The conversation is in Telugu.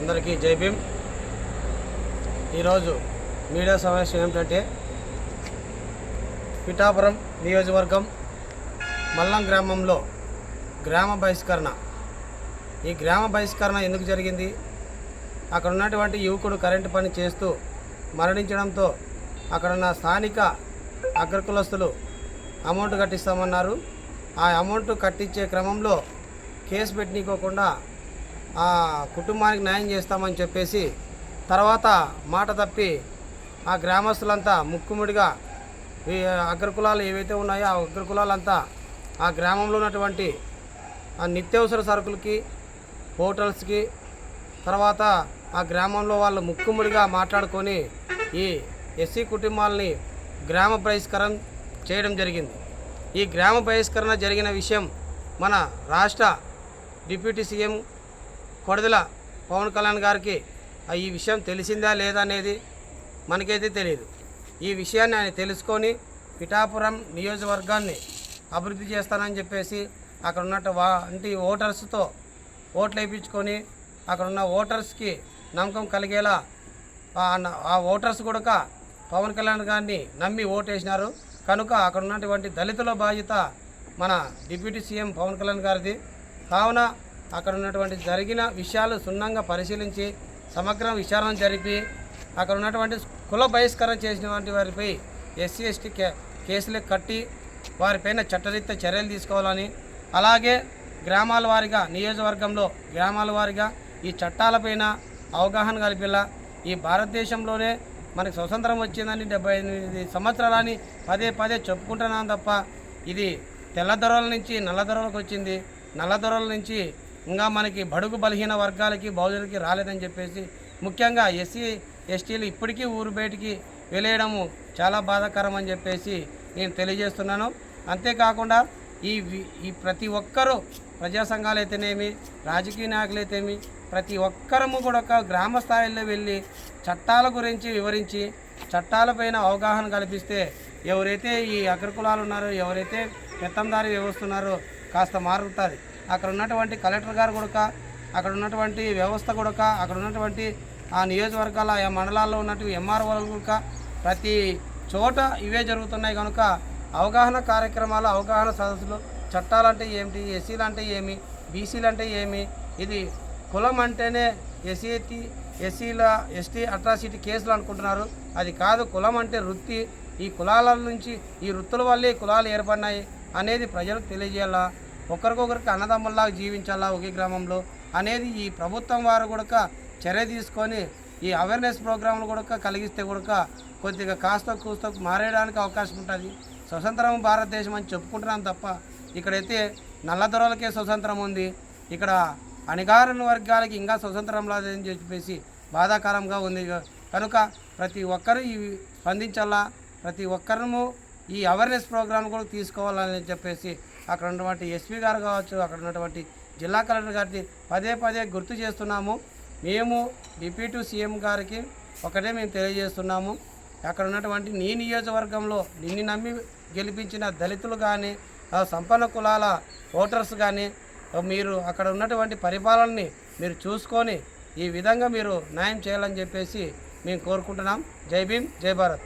అందరికీ జై భీమ్. ఈరోజు మీడియా సమావేశం ఏమిటంటే పిఠాపురం నియోజకవర్గం మల్లం గ్రామంలో గ్రామ బహిష్కరణ. ఈ గ్రామ బహిష్కరణ ఎందుకు జరిగింది? అక్కడ ఉన్నటువంటి యువకుడు కరెంటు పని చేస్తూ మరణించడంతో అక్కడ ఉన్న స్థానిక అగ్రకులస్తులు అమౌంట్ కట్టిస్తామన్నారు. ఆ అమౌంట్ కట్టించే క్రమంలో కేసు పెట్టనీకోకుండా ఆ కుటుంబానికి న్యాయం చేస్తామని చెప్పేసి తర్వాత మాట తప్పి ఆ గ్రామస్తులంతా ముక్కుముడిగా ఈ అగ్రకులాలు ఏవైతే ఉన్నాయో ఆ అగ్రకులాలంతా ఆ గ్రామంలో ఉన్నటువంటి ఆ నిత్యావసర సరుకులకి హోటల్స్కి తర్వాత ఆ గ్రామంలో వాళ్ళు ముక్కుముడిగా మాట్లాడుకొని ఈ ఎస్సీ కుటుంబాలని గ్రామ బహిష్కరణ చేయడం జరిగింది. ఈ గ్రామ బహిష్కరణ జరిగిన విషయం మన రాష్ట్ర డిప్యూటీ సీఎం కొడదల పవన్ కళ్యాణ్ గారికి ఈ విషయం తెలిసిందా లేదా అనేది మనకైతే తెలియదు ఈ విషయాన్ని ఆయన తెలుసుకొని పిఠాపురం నియోజకవర్గాన్ని అభివృద్ధి చేస్తానని చెప్పేసి అక్కడ ఉన్నట్టు వంటి ఓటర్స్తో ఓట్లు వేయించుకొని అక్కడ ఉన్న ఓటర్స్కి నమ్మకం కలిగేలా ఆ ఆ ఓటర్స్ కూడా పవన్ కళ్యాణ్ గారిని నమ్మి ఓటేసినారు. కనుక అక్కడ ఉన్నటువంటి దళితుల బాధ్యత మన డిప్యూటీ సీఎం పవన్ కళ్యాణ్ గారిది. కావున అక్కడ ఉన్నటువంటి జరిగిన విషయాలు సున్నంగా పరిశీలించి సమగ్ర విచారణ జరిపి అక్కడ ఉన్నటువంటి కుల బహిష్కరణ చేసినటువంటి వారిపై ఎస్సీ ఎస్టీ కే కేసులు కట్టి వారిపైన చట్టరీత్యా చర్యలు తీసుకోవాలని అలాగే గ్రామాల వారిగా నియోజకవర్గంలో గ్రామాల వారిగా ఈ చట్టాలపైన అవగాహన కలిపేలా ఈ భారతదేశంలోనే మనకి స్వతంత్రం వచ్చిందని డెబ్బై ఎనిమిది సంవత్సరాలని పదే పదే చెప్పుకుంటున్నాను తప్ప ఇది తెల్లదొరల నుంచి నల్లదొరలకు వచ్చింది. నల్లదొరల నుంచి ఇంకా మనకి బడుగు బలహీన వర్గాలకి బహుజనులకి రాలేదని చెప్పేసి ముఖ్యంగా ఎస్సీ ఎస్టీలు ఇప్పటికీ ఊరు బయటికి వెళ్ళేయడము చాలా బాధాకరం అని చెప్పేసి నేను తెలియజేస్తున్నాను. అంతేకాకుండా ఈ ఈ ప్రతి ఒక్కరూ ప్రజా సంఘాలు అయితేనేమి రాజకీయ నాయకులు అయితేమి ప్రతి ఒక్కరము కూడా ఒక గ్రామ స్థాయిలో వెళ్ళి చట్టాల గురించి వివరించి చట్టాలపైన అవగాహన కల్పిస్తే ఎవరైతే ఈ అగ్రకులాలు ఉన్నారో ఎవరైతే పెత్తందారి వ్యవస్థ ఉన్నారో కాస్త మారుతుంది. అక్కడ ఉన్నటువంటి కలెక్టర్ గారు కూడా అక్కడ ఉన్నటువంటి వ్యవస్థ కూడా అక్కడ ఉన్నటువంటి ఆ నియోజకవర్గాల ఆ మండలాల్లో ఉన్నటువంటి ఎంఆర్ఓలు కూడా ప్రతి చోట ఇవే జరుగుతున్నాయి కనుక అవగాహన కార్యక్రమాలు అవగాహన సదస్సులు చట్టాలంటే ఏమిటి ఎస్సీలు అంటే ఏమి బీసీలు అంటే ఏమి ఇది కులం అంటేనే ఎస్సీ ఎస్సీల ఎస్టీ అట్రాసిటీ కేసులు అనుకుంటున్నారు. అది కాదు కులం అంటే వృత్తి. ఈ కులాల నుంచి ఈ వృత్తుల వల్లే ఈ కులాలు ఏర్పడినాయి అనేది ప్రజలకు తెలియజేయాలా? ఒకరికొకరికి అన్నదమ్ముల్లాగా జీవించాలా ఒకే గ్రామంలో అనేది ఈ ప్రభుత్వం వారు కూడా చర్య తీసుకొని ఈ అవేర్నెస్ ప్రోగ్రాంలు కూడా కలిగిస్తే కూడా కొద్దిగా కాస్త కూస్త మారేయడానికి అవకాశం ఉంటుంది. స్వతంత్రం భారతదేశం అని చెప్పుకుంటున్నాం తప్ప ఇక్కడైతే నల్లదొరలకే స్వతంత్రం ఉంది. ఇక్కడ అణిగారిన వర్గాలకి ఇంకా స్వతంత్రం లేదని చెప్పేసి బాధాకరంగా ఉంది. కనుక ప్రతి ఒక్కరూ ఇవి స్పందించాలా ప్రతి ఒక్కరము ఈ అవేర్నెస్ ప్రోగ్రాం కూడా తీసుకోవాలని చెప్పేసి అక్కడ ఉన్నటువంటి ఎస్పీ గారు కావచ్చు అక్కడ ఉన్నటువంటి జిల్లా కలెక్టర్ గారిని పదే పదే గుర్తు చేస్తున్నాము. మేము డిప్యూటీ సీఎం గారికి ఒకటే మేము తెలియజేస్తున్నాము. అక్కడ ఉన్నటువంటి నీ నియోజకవర్గంలో నిన్ను నమ్మి గెలిపించిన దళితులు కానీ సంపన్న కులాల ఓటర్స్ కానీ మీరు అక్కడ ఉన్నటువంటి పరిపాలనని మీరు చూసుకొని ఈ విధంగా మీరు న్యాయం చేయాలని చెప్పేసి మేము కోరుకుంటున్నాం. జై భీమ్ జై భారత్.